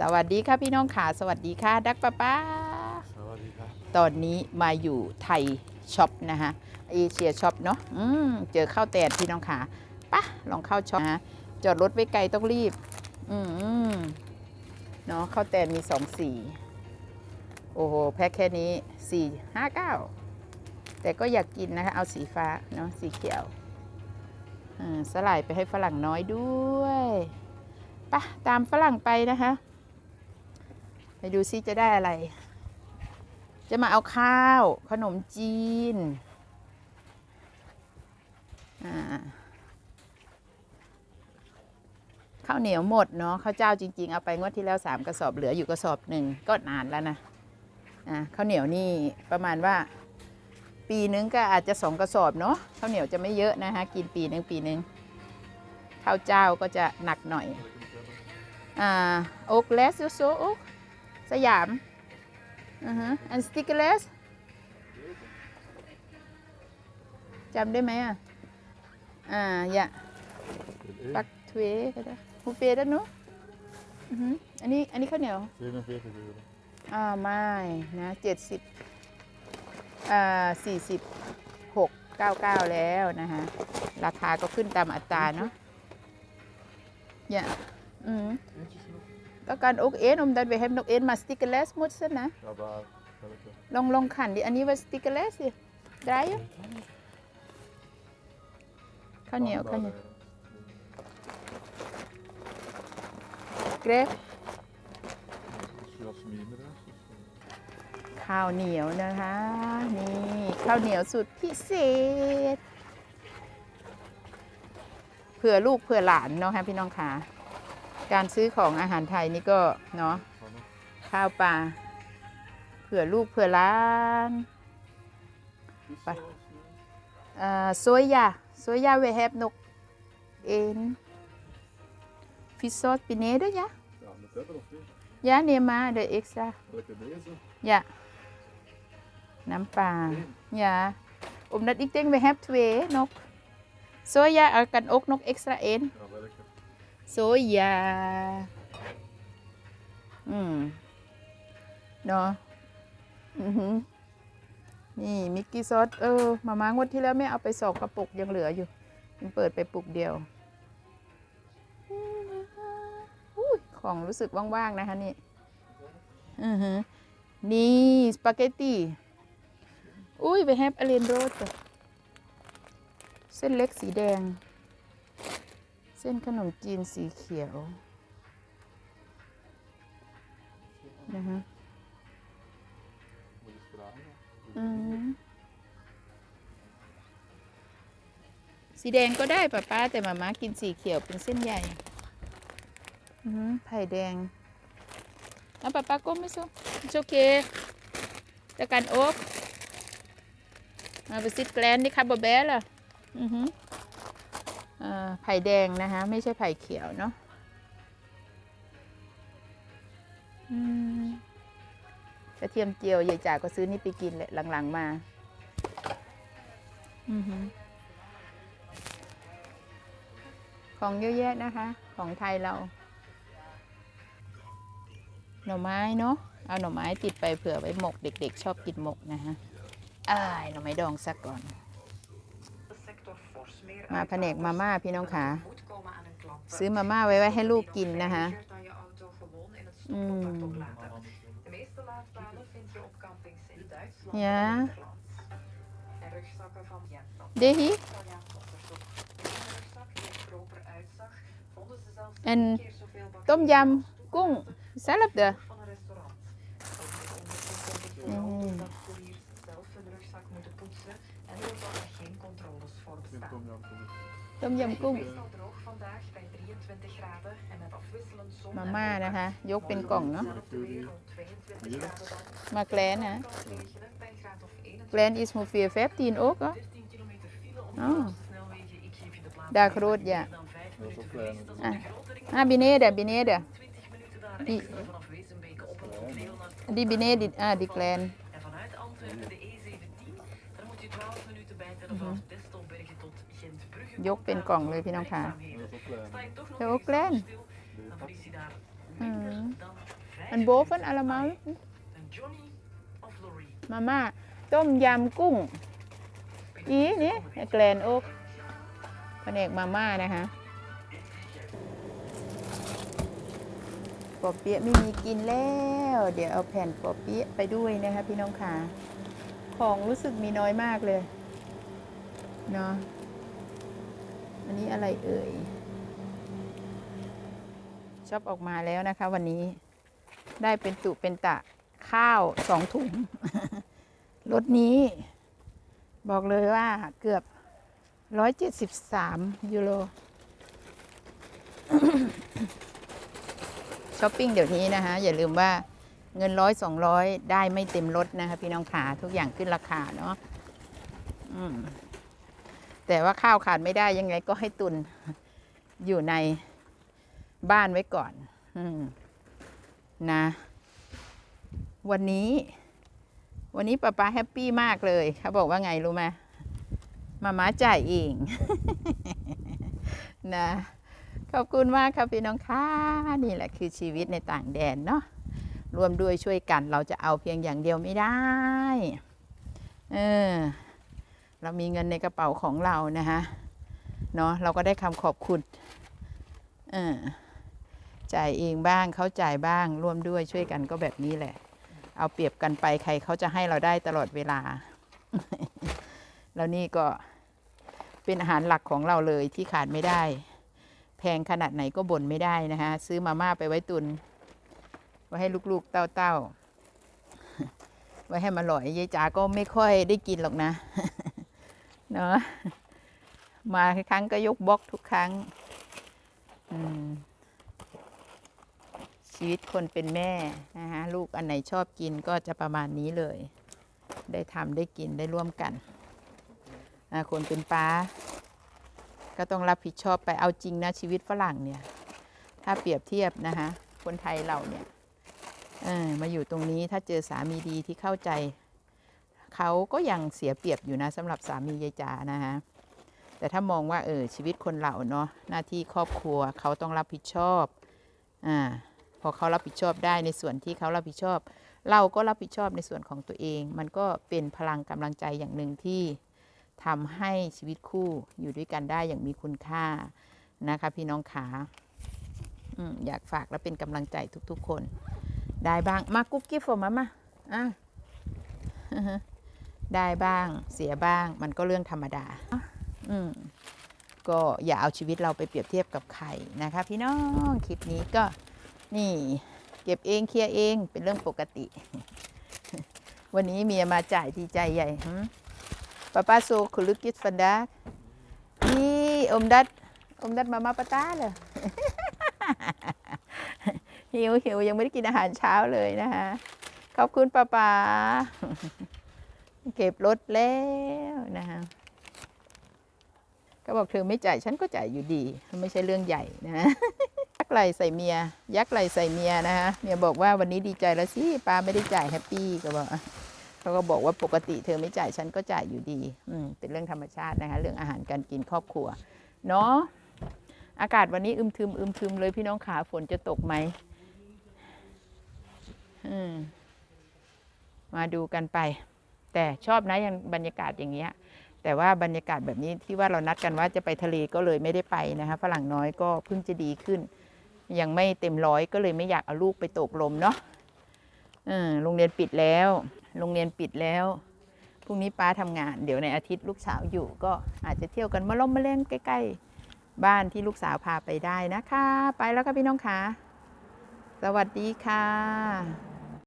สวัสดีค่ะพี่น้องขาสวัสดีค่ะ ดักป้าป้าสวัสดีครับตอนนี้มาอยู่ไทยช็อปนะคะเอเชียช็อปเนาะอืมเจอข้าวแตนพี่น้องขาปะลองเข้าช็อปนะจอดรถไว้ไกลต้องรีบ อืมเนาะข้าวแตนมีสองสีโอ้โห แพ็คแค่นี้สี่ห้าเก้าแต่ก็อยากกินนะคะ เอาสีฟ้าเนาะสีเขียวอ่าสลายไปให้ฝรั่งน้อยด้วยปะตามฝรั่งไปนะคะไป ดูซิจะได้อะไร จะมาเอาข้าว ขนมจีนอ่าข้าวเหนียวหมดเนาะข้าวเจ้าจริง ๆ เอาไปงวดที่แล้วสามกระสอบเหลืออยู่กระสอบหนึ่งก็นานแล้วนะอ่าข้าวเหนียวนี่ประมาณว่า ปีนึงก็อาจจะสองกระสอบเนาะข้าวเหนียวจะไม่เยอะนะคะกินปีนึงปีนึงข้าวเจ้าก็จะหนักหน่อยอ่าโอ๊กเลสโซโอ๊ก สยามอือฮะอันสติกเกอร์เลสจำได้ไหมอะ อ่า อย่าปักทเวก็ได้ฮูเฟด้านนู้นอือฮึอันนี้ อันนี้ข้าวเหนียว47 euro. อ่า ไม่นะเจ็ดสิบอ่าสี่สิบหกเก้าเก้าแล้วนะคะราคาก็ขึ้นตามอัตราเนาะอย่าอืม ก็การอกเอ็นอมดันไปให้นกเอ็นมาสติกเกอร์เลสหมดซะนะ Ja, daar. welke? ลองลองขันดิอันนี้ว่าสติกเกอร์เลสสิได้อยู่ข้าวเหนียวข้าวเหนียว Standaard, เกรฟ eh, Dus zoals minder is. ข้าวเหนียวนะคะ นี่ข้าวเหนียวสุดพิเศษ เผื่อลูกเผื่อหลานเนาะฮะพี่น้องคะ การซื้อของอาหารไทยนี่ก็เนาะข้าวปลาเผื่อลูกเผื่อหลาน vissaus, eh, เอ่อโซยาโซยยาเวแฮบนกเอ็นฟิซอสปิเนเดยะ Ja, met hebben of niet? ยะเนมาเดเอ็กซ์รายะน้ำปลายาอมนัดอีกเต้งไปแฮปทเวนกโซยยาเอากันอกนกเอ็กซ์ราเอ็น โซยา อืม เนาะอือหือนี่มิกกี้ซอส เออ มามางวดที่แล้วไม่เอาไปสองกระปุกยังเหลืออยู่ยังเปิดไปปุกเดียวอุ้ยของรู้สึกว่าง ๆ นะคะนี่ อือหือนี่ สปาเกตตี้ อุ้ยไปแฮปอเลนโรสเส้นเล็กสีแดง ส้นขนมจีนสีเขียวนะฮะอืมสีแดงก็ได้ป้าป้าแต่มาม่ากินสีเขียวเป็นเส้นใหญ่อืมไผ่แดงเอาป้าป้าก้มไม่สู้โอเคตะกันโอ๊กมาไปซิดแกลนนี่คาร์บแบล่ะอือหืออ่า ไผ่แดงนะคะ ไม่ใช่ไผ่เขียวเนาะกระเทียมเจียวยายจ๋าก็ซื้อนี่ไปกินแหละหลังๆมาอของเยอะแยะนะคะ ของไทยเรา หน่อไม้เนาะเอาหน่อไม้ติดไปเผื่อไว้หมก เด็ก ๆ ชอบกินหมกนะฮะอ้าหน่อไม้ดองสักก่อน มาแผนกมาม่าพี่น้องขาซื้อมาม่าไว้ไว้ให้ลูกกินนะคะอืม De meeste laadpalen vind je op campings in Duitsland Ja. en Nederland. En rugzakken van Jensen. เดฮิ Italiaans onderzoek. Deze rugzak, die er proper uitzag, vonden ze zelfs En tien keer zoveel ต้มย bacteriën als ำกุ้ง toegevoegd สลับเด้อ van een restaurant. Uit dit onderzoek komt het vooral Mm. 23 graden en met afwisselend zon มา en ม่า wolken. นะคะ ยกเป็นกล่องเนาะ Hetzelfde weer rond 22 graden dan. มาแกลนนะ Kan regenen bij een graad of 21. แกลนอิสมูเฟียเฟฟตีนโอ๊กเหรอ13 kilometer file op Oh. de snelwegen. Ik geef je de plaats. Daar groot, ja. Meer dan 5 Dat is minuten ook klein. verlies. Dat is Ah. een grote ring. อะบิเน่เดอบิเน่เดอ20 minuten daar Die- extra vanaf Wezenbeek op een veel naar ดีบิเน่ดิอ่าดิแกลน En vanuit Antwerpen de E17. Daar moet je 12 minuten bijtellen vanaf Destelbergen tot Gent-Brugge. ยกเป็นกล่องเลยพี่น้องค่ะ Dat is ook klein. Sta je toch nog Ja, ook ergens klein. anders stil, dan verlies je daar minder Mm. dan En 5 boven allemaal Een Johnny of Laurie? มาม่าต้มยำกุ้ง อีนี่แกลนโอ๊กแผนกมาม่านะคะปอเปี๊ยะไม่มีกินแล้ว เดี๋ยวเอาแผ่นปอเปี๊ยะไปด้วยนะคะพี่น้องขาของรู้สึกมีน้อยมากเลย เนาะอั นนี้อะไรเอ่ยชอบออกมาแล้วนะคะ วันนี้ได้เป็นตุเป็นตะข้าวสองถุงรถนี้ บอกเลยว่าเกือบ173ยูโรช้อปปิ้งเดี๋ยวนี้นะคะ อย่าลืมว่าเงินร้อยสองร้อยได้ไม่เต็มรถนะคะ พี่น้องขาทุกอย่างขึ้นราคาเนาะอืม แต่ว่าข้าวขาดไม่ได้ยังไงก็ให้ตุนอยู่ในบ้านไว้ก่อนอนะ วันนี้ วันนี้ป้าป๊าแฮปปี้มากเลยเขาบอกว่าไงรู้ไหมมาม้าจ่ายเอง นะ ขอบคุณมากครับพี่น้องค่ะ นี่แหละคือชีวิตในต่างแดนเนาะรวมด้วยช่วยกันเราจะเอาเพียงอย่างเดียวไม่ได้ เออ เรามีเงินในกระเป๋าของเรานะคะเนาะเราก็ได้คำขอบคุณจ่ายเองบ้างเขาจ่ายบ้างร่วมด้วยช่วยกันก็แบบนี้แหละ เอาเปรียบกันไปใครเขาจะให้เราได้ตลอดเวลา แล้วนี่ก็เป็นอาหารหลักของเราเลยที่ขาดไม่ได้ แพงขนาดไหนก็บ่นไม่ได้นะคะซื้อมาม่าไปไว้ตุน ไว้ให้ลูกๆเต้าๆไว้ให้มันอร่อยยายจ๋าก็ไม่ค่อยได้กินหรอกนะ เนาะมาครั้งก็ยกบล็อกทุกครั้งชีวิตคนเป็นแม่นะคะลูกอันไหนชอบกินก็จะประมาณนี้เลย ได้ทำได้กินได้ร่วมกันคนเป็นป้า ก็ต้องรับผิดชอบไปเอาจริงนะชีวิตฝรั่งเนี่ย ถ้าเปรียบเทียบนะคะคนไทยเราเนี่ยมาอยู่ตรงนี้ถ้าเจอสามีดีที่เข้าใจ เขาก็ยังเสียเปรียบอยู่นะสำหรับสามียายจ๋านะคะแต่ถ้ามองว่าเออชีวิตคนเราเนาะหน้าที่ครอบครัวเขาต้องรับผิดชอบอ่าพอเขารับผิดชอบได้ในส่วนที่เขารับผิดชอบ เราก็รับผิดชอบในส่วนของตัวเอง มันก็เป็นพลังกำลังใจอย่างหนึ่งที่ทำให้ชีวิตคู่อยู่ด้วยกันได้อย่างมีคุณค่านะคะพี่น้องขาออยากฝากและเป็นกำลังใจทุกๆคน ได้บ้างมากุ๊กกิ๊บผมมามาอะ ได้บ้างเสียบ้าง มันก็เรื่องธรรมดา อืมก็อย่าเอาชีวิตเราไปเปรียบเทียบกับใครนะคะ พี่น้องคลิปนี้ก็นี่เก็บเองเคลียร์เองเป็นเรื่องปกติ วันนี้เมียมาจ่ายดีใจใหญ่ป้าป้าโซคุลุกิสฟันดานี่อมดัดอมดัดมามาปาตาเลยหิวหิวยังไม่ได้กินอาหารเช้าเลยนะคะขอบคุณป้าป้า เก็บรถแล้วนะคะก็บอกเธอไม่จ่ายฉันก็จ่ายอยู่ดี ไม่ใช่เรื่องใหญ่นะยักไหลใส่เมีย ยักไหลใส่เมียนะคะเมียบอกว่าวันนี้ดีใจแล้วสิป้าไม่ได้จ่ายแฮปปี้ก็บอกเขาก็บอกว่าปกติเธอไม่จ่ายฉันก็จ่ายอยู่ดีอืมเป็นเรื่องธรรมชาตินะคะเรื่องอาหารการกินครอบครัวเนาะอากาศวันนี้อึมทึมอึมทึมเลยพี่น้องขาฝนจะตกไหมอืมมาดูกันไป แต่ชอบนะยังบรรยากาศอย่างเงี้ยแต่ว่าบรรยากาศแบบนี้ที่ว่าเรานัดกันว่าจะไปทะเลก็เลยไม่ได้ไปนะคะฝรั่งน้อยก็เพิ่งจะดีขึ้น ยังไม่เต็มร้อยก็เลยไม่อยากเอาลูกไปตกลมเนาะโรงเรียนปิดแล้ว โรงเรียนปิดแล้วพรุ่งนี้ป้าทำงาน เดี๋ยวในอาทิตย์ลูกสาวอยู่ก็อาจจะเที่ยวกันมาล่มมาเล่นใกล้ ๆ บ้านที่ลูกสาวพาไปได้นะคะ ไปแล้วค่ะพี่น้องคะสวัสดีค่ะ